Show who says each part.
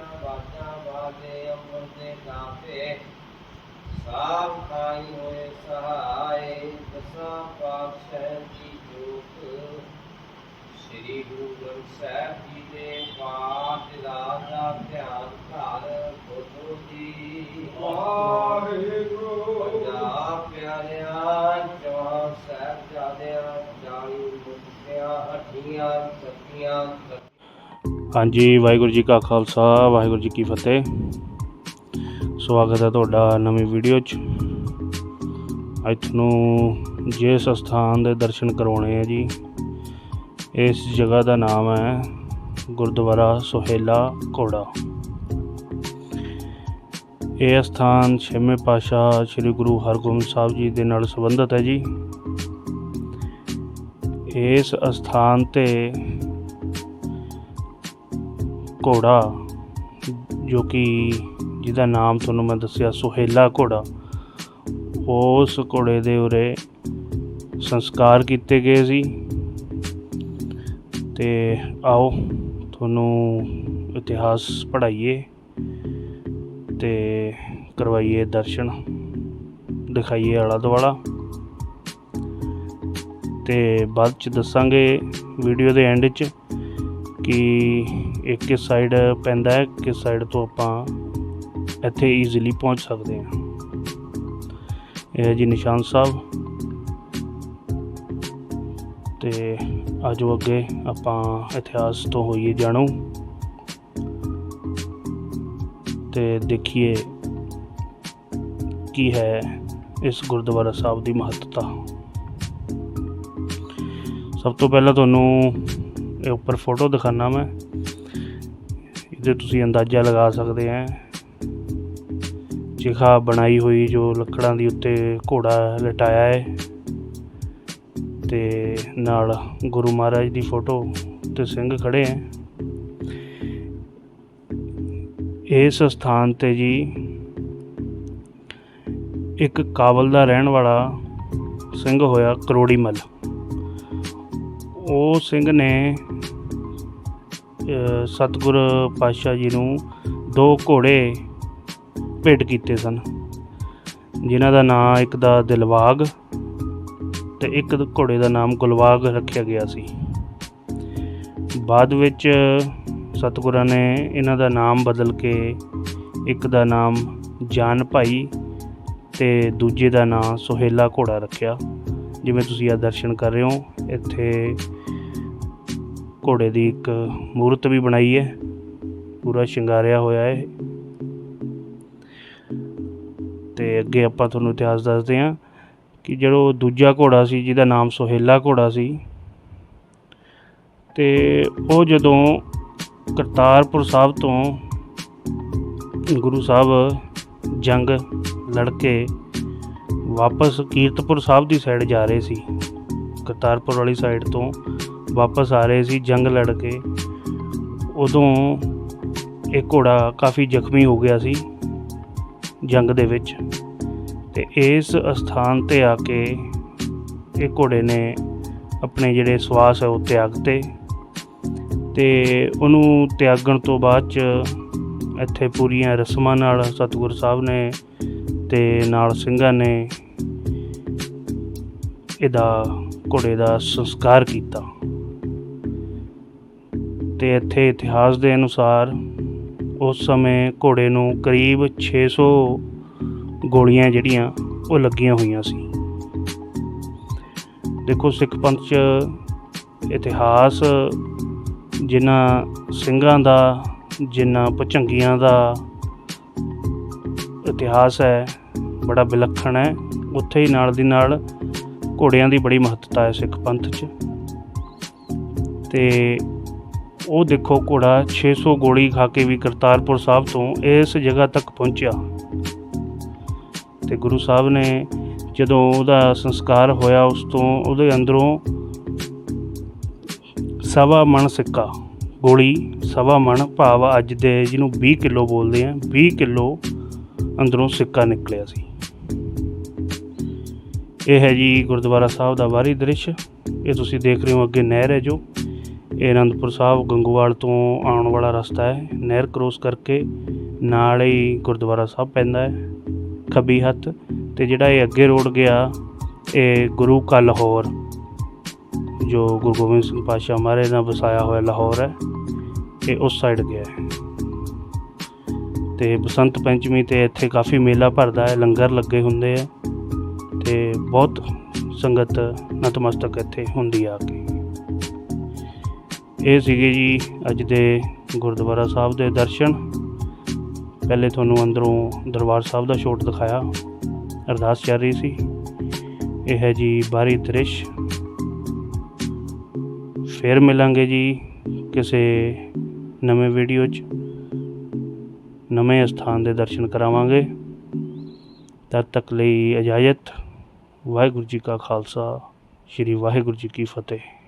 Speaker 1: ਦੀਆਂ ਬਾਜਾਂ ਬਾਜੇ ਅੰਮ੍ਰਿਤ ਦੇ ਕਾਫੇ ਸਾਬ ਖਾਈ ਹੋਏ ਸਹਾਈ ਦਸਾਂ ਪਾਤਸ਼ਾਹ ਦੀ ਜੋਤ। ਸ੍ਰੀ ਗੁਰੂ ਗ੍ਰੰਥ ਸਾਹਿਬ ਜੀ ਦੇ ਪਾਠ ਦਾ ਧਿਆਨ ਧਾਰ ਬੋਲੋ ਜੀ
Speaker 2: ਵਾਹਿਗੁਰੂ
Speaker 1: ਪੰਜਾਬ ਪਿਆਰਿਆਂ, ਜਵਾਨ ਸਾਹਿਬ ਜਾਦਿਆਂ ਜਾਣੀ ਮੁਕਤਿਆਂ ਹੱਡੀਆਂ ਸੱਤੀਆਂ
Speaker 3: ਹਾਂਜੀ, ਵਾਹਿਗੁਰੂ ਜੀ ਕਾ ਖਾਲਸਾ, ਵਾਹਿਗੁਰੂ ਜੀ ਕੀ ਫਤਿਹ। ਸਵਾਗਤ ਹੈ ਤੁਹਾਡਾ ਨਵੀਂ ਵੀਡੀਓ 'ਚ। ਅੱਜ ਤੁਹਾਨੂੰ ਜਿਸ ਸਥਾਨ ਦੇ ਦਰਸ਼ਨ ਕਰਵਾਉਣੇ ਆ ਜੀ, ਇਸ ਜਗ੍ਹਾ ਦਾ ਨਾਮ ਹੈ ਗੁਰਦੁਆਰਾ ਸੁਹੇਲਾ ਘੋੜਾ। ਇਹ ਸਥਾਨ ਛੇਵੇਂ ਪਾਤਸ਼ਾਹ ਸ੍ਰੀ ਗੁਰੂ ਹਰਗੋਬਿੰਦ ਸਾਹਿਬ ਜੀ ਦੇ ਨਾਲ ਸੰਬੰਧਿਤ ਹੈ ਜੀ। ਇਸ ਸਥਾਨ ਤੇ ਘੋੜਾ, ਜੋ ਕਿ ਜਿਹਦਾ ਨਾਮ ਤੁਹਾਨੂੰ ਮੈਂ ਦੱਸਿਆ, ਸੁਹੇਲਾ ਘੋੜਾ, ਉਸ ਘੋੜੇ ਦੇ ਉਰੇ ਸੰਸਕਾਰ ਕੀਤੇ ਗਏ ਸੀ। ਤੇ ਆਓ, ਤੁਹਾਨੂੰ ਇਤਿਹਾਸ ਪੜ੍ਹਾਈਏ ਤੇ ਕਰਵਾਈਏ ਦਰਸ਼ਨ, ਦਿਖਾਈਏ ਆਲਾ ਦੁਆਲਾ ਤੇ ਬਾਅਦ ਚ ਦੱਸਾਂਗੇ ਵੀਡੀਓ ਦੇ ਐਂਡ 'ਚ ਕਿ ਇਹ ਕਿਸ ਸਾਈਡ ਪੈਂਦਾ ਹੈ, ਕਿਸ ਸਾਈਡ ਤੋਂ ਆਪਾਂ ਇੱਥੇ ਈਜ਼ੀਲੀ ਪਹੁੰਚ ਸਕਦੇ ਹਾਂ। ਇਹ ਹੈ ਜੀ ਨਿਸ਼ਾਨ ਸਾਹਿਬ। ਤੇ ਆਜੋ ਅੱਗੇ ਆਪਾਂ ਇਤਿਹਾਸ ਤੋਂ ਹੋਈਏ ਜਾਣੂ। ਤੇ ਦੇਖੀਏ ਕੀ ਹੈ ਇਸ ਗੁਰਦੁਆਰਾ ਸਾਹਿਬ ਦੀ ਮਹੱਤਤਾ। ਸਭ ਤੋਂ ਪਹਿਲਾਂ ਤੁਹਾਨੂੰ ਇਹ ਉੱਪਰ ਫੋਟੋ ਦਿਖਾਣਾ ਮੈਂ। ਇਹਦੇ ਤੁਸੀਂ ਅੰਦਾਜ਼ਾ ਲਗਾ ਸਕਦੇ ਹੈ ਚਿਖਾ ਬਣਾਈ ਹੋਈ ਜੋ ਲੱਕੜਾਂ ਦੀ ਉੱਤੇ ਘੋੜਾ ਲਟਾਇਆ ਹੈ ਤੇ ਨਾਲ ਗੁਰੂ ਮਹਾਰਾਜ ਦੀ ਫੋਟੋ ਤੇ ਸਿੰਘ ਖੜੇ ਹੈ ਇਸ ਸਥਾਨ ਤੇ ਜੀ ਇੱਕ ਕਾਬਲ ਦਾ ਰਹਿਣ ਵਾਲਾ ਸਿੰਘ ਹੋਇਆ ਕਰੋੜੀ ਮੱਲ ਉਹ ਸਿੰਘ ਨੇ ਸਤਿਗੁਰ ਪਾਤਸ਼ਾਹ ਜੀ ਨੂੰ ਦੋ ਘੋੜੇ ਭੇਟ ਕੀਤੇ ਸਨ, ਜਿਨ੍ਹਾਂ ਦਾ ਨਾਂ ਇੱਕ ਦਾ ਦਿਲਵਾਗ ਤੇ ਇੱਕ ਘੋੜੇ ਦਾ ਨਾਮ ਗੁਲਵਾਗ ਰੱਖਿਆ ਗਿਆ ਸੀ। ਬਾਅਦ ਵਿੱਚ ਸਤਿਗੁਰਾਂ ਨੇ ਇਹਨਾਂ ਦਾ ਨਾਮ ਬਦਲ ਕੇ ਇੱਕ ਦਾ ਨਾਮ ਜਾਨ ਭਾਈ ਤੇ ਦੂਜੇ ਦਾ ਨਾਮ ਸੁਹੇਲਾ ਘੋੜਾ ਰੱਖਿਆ, ਜਿਵੇਂ ਤੁਸੀਂ ਆ ਦਰਸ਼ਨ ਕਰ ਰਹੇ ਹੋ, ਇੱਥੇ ਘੋੜੇ ਦੀ ਇੱਕ ਮੂਰਤ ਵੀ ਬਣਾਈ ਹੈ। ਪੂਰਾ ਸ਼ਿੰਗਾਰਿਆ ਹੋਇਆ ਹੈ। ਤੇ ਅੱਗੇ ਆਪਾਂ ਤੁਹਾਨੂੰ ਇਤਿਹਾਸ ਦੱਸਦੇ ਹਾਂ ਕਿ ਜਿਹੜਾ ਦੂਜਾ ਘੋੜਾ ਸੀ, ਜਿਹਦਾ ਨਾਮ ਸੁਹੇਲਾ ਘੋੜਾ ਸੀ, ਤੇ ਉਹ ਜਦੋਂ ਕਰਤਾਰਪੁਰ ਸਾਹਿਬ ਤੋਂ ਗੁਰੂ ਸਾਹਿਬ ਜੰਗ ਲੜ ਕੇ ਵਾਪਸ ਕੀਰਤਪੁਰ ਸਾਹਿਬ ਦੀ ਸਾਈਡ ਜਾ ਰਹੇ ਸੀ, ਕਰਤਾਰਪੁਰ ਵਾਲੀ ਸਾਈਡ ਤੋਂ ਵਾਪਸ ਆ ਰਹੇ ਸੀ, ਜੰਗ ਲੜ ਕੇ। ਉਦੋਂ ਇਹ ਘੋੜਾ ਕਾਫੀ ਜ਼ਖਮੀ ਹੋ ਗਿਆ ਸੀ ਜੰਗ ਦੇ ਵਿੱਚ। ਤੇ ਇਸ ਸਥਾਨ ਤੇ ਆ ਕੇ ਇਹ ਘੋੜੇ ਨੇ ਆਪਣੇ ਜਿਹੜੇ ਸਵਾਸ ਹੈ ਉਹ ਤਿਆਗਤੇ ਤੇ ਉਹਨੂੰ ਤਿਆਗਣ ਤੋਂ ਬਾਅਦ ਚ ਇੱਥੇ ਪੂਰੀਆਂ ਰਸਮਾਂ ਨਾਲ ਸਤਿਗੁਰ ਸਾਹਿਬ ਨੇ ਤੇ ਨਾਲ ਸਿੰਘਾਂ ਨੇ ਇਹਦਾ ਘੋੜੇ ਦਾ ਸੰਸਕਾਰ ਕੀਤਾ। ਤੇ ਇੱਥੇ ਇਤਿਹਾਸ ਦੇ ਅਨੁਸਾਰ ਉਸ ਸਮੇਂ ਘੋੜੇ ਨੂੰ ਕਰੀਬ 600 ਗੋਲੀਆਂ ਜਿਹੜੀਆਂ ਉਹ ਲੱਗੀਆਂ ਹੋਈਆਂ ਸੀ। ਦੇਖੋ ਸਿੱਖ ਪੰਥ 'ਚ ਇਤਿਹਾਸ ਜਿਨ੍ਹਾਂ ਸਿੰਘਾਂ ਦਾ, ਜਿਨ੍ਹਾਂ ਭਚੰਗੀਆਂ ਦਾ ਇਤਿਹਾਸ ਹੈ, ਬੜਾ ਵਿਲੱਖਣ ਹੈ। ਉੱਥੇ ਹੀ ਨਾਲ ਦੀ ਨਾਲ ਘੋੜਿਆਂ ਦੀ ਬੜੀ ਮਹੱਤਤਾ ਹੈ ਸਿੱਖ ਪੰਥ 'ਚ। ਤੇ ਉਹ ਦੇਖੋ ਘੋੜਾ 600 ਗੋਲੀ ਖਾ ਕੇ ਵੀ ਕਰਤਾਰਪੁਰ ਸਾਹਿਬ ਤੋਂ ਇਸ ਜਗ੍ਹਾ ਤੱਕ ਪਹੁੰਚਿਆ। ਤੇ ਗੁਰੂ ਸਾਹਿਬ ਨੇ ਜਦੋਂ ਉਹਦਾ ਸੰਸਕਾਰ ਹੋਇਆ, ਉਸ ਤੋਂ ਉਹਦੇ ਅੰਦਰੋਂ ਸਵਾ ਮਣ ਸਿੱਕਾ ਗੋਲੀ, ਸਵਾ ਮਣ ਭਾਵ ਅੱਜ ਦੇ ਜਿਹਨੂੰ 20 ਕਿਲੋ ਬੋਲਦੇ ਆ 20 ਕਿਲੋ ਅੰਦਰੋਂ ਸਿੱਕਾ ਨਿਕਲਿਆ ਸੀ। ਇਹ ਹੈ ਜੀ ਗੁਰਦੁਆਰਾ ਸਾਹਿਬ ਦਾ ਬਾਹਰੀ ਦ੍ਰਿਸ਼। ਇਹ ਤੁਸੀਂ ਦੇਖ ਰਹੇ ਹੋ ਅੱਗੇ ਨਹਿਰ ਹੈ ਜੋ। ਇਹ ਅਨੰਦਪੁਰ ਸਾਹਿਬ ਗੰਗੂਵਾਲ ਤੋਂ ਆਉਣ ਵਾਲਾ ਰਸਤਾ ਹੈ। ਨਹਿਰ ਕ੍ਰੋਸ ਕਰਕੇ ਨਾਲ ਹੀ ਗੁਰਦੁਆਰਾ ਸਾਹਿਬ ਪੈਂਦਾ ਹੈ, ਖੱਬੀ ਹੱਥ ਤੇ ਜਿਹੜਾ ਇਹ ਅੱਗੇ ਰੋਡ ਗਿਆ, ਇਹ ਗੁਰੂ ਕਾ ਲਾਹੌਰ, ਜੋ ਗੁਰੂ ਗੋਬਿੰਦ ਸਿੰਘ ਪਾਤਸ਼ਾਹ ਮਹਾਰਾਜ ਨਾਲ ਵਸਾਇਆ ਹੋਇਆ ਲਾਹੌਰ ਹੈ, ਇਹ ਉਸ ਸਾਈਡ ਗਿਆ ਹੈ। ਤੇ ਬਸੰਤ ਪੰਚਮੀ ਤੇ ਇੱਥੇ ਕਾਫੀ ਮੇਲਾ ਭਰਦਾ ਹੈ, ਲੰਗਰ ਲੱਗੇ ਹੁੰਦੇ ਆ ਤੇ ਬਹੁਤ ਸੰਗਤ ਨਤਮਸਤਕ ਇੱਥੇ ਹੁੰਦੀ ਆ ਕੇ। ਇਹ ਸੀਗੇ ਜੀ ਅੱਜ ਦੇ ਗੁਰਦੁਆਰਾ ਸਾਹਿਬ ਦੇ ਦਰਸ਼ਨ। ਪਹਿਲੇ ਤੁਹਾਨੂੰ ਅੰਦਰੋਂ ਦਰਬਾਰ ਸਾਹਿਬ ਦਾ ਛੋਟ ਦਿਖਾਇਆ। ਅਰਦਾਸ ਚੱਲ ਰਹੀ ਸੀ। ਇਹ ਹੈ ਜੀ ਬਾਹਰੀ ਦ੍ਰਿਸ਼। ਫਿਰ ਮਿਲਾਂਗੇ ਜੀ ਕਿਸੇ ਨਵੇਂ ਵੀਡੀਓ 'ਚ। ਨਵੇਂ ਸਥਾਨ ਦੇ ਦਰਸ਼ਨ ਕਰਾਵਾਂਗੇ। ਤਦ ਤੱਕ ਲਈ ਇਜਾਜ਼ਤ। ਵਾਹਿਗੁਰੂ ਜੀ ਕਾ ਖਾਲਸਾ, ਸ੍ਰੀ ਵਾਹਿਗੁਰੂ ਜੀ ਕੀ ਫਤਿਹ।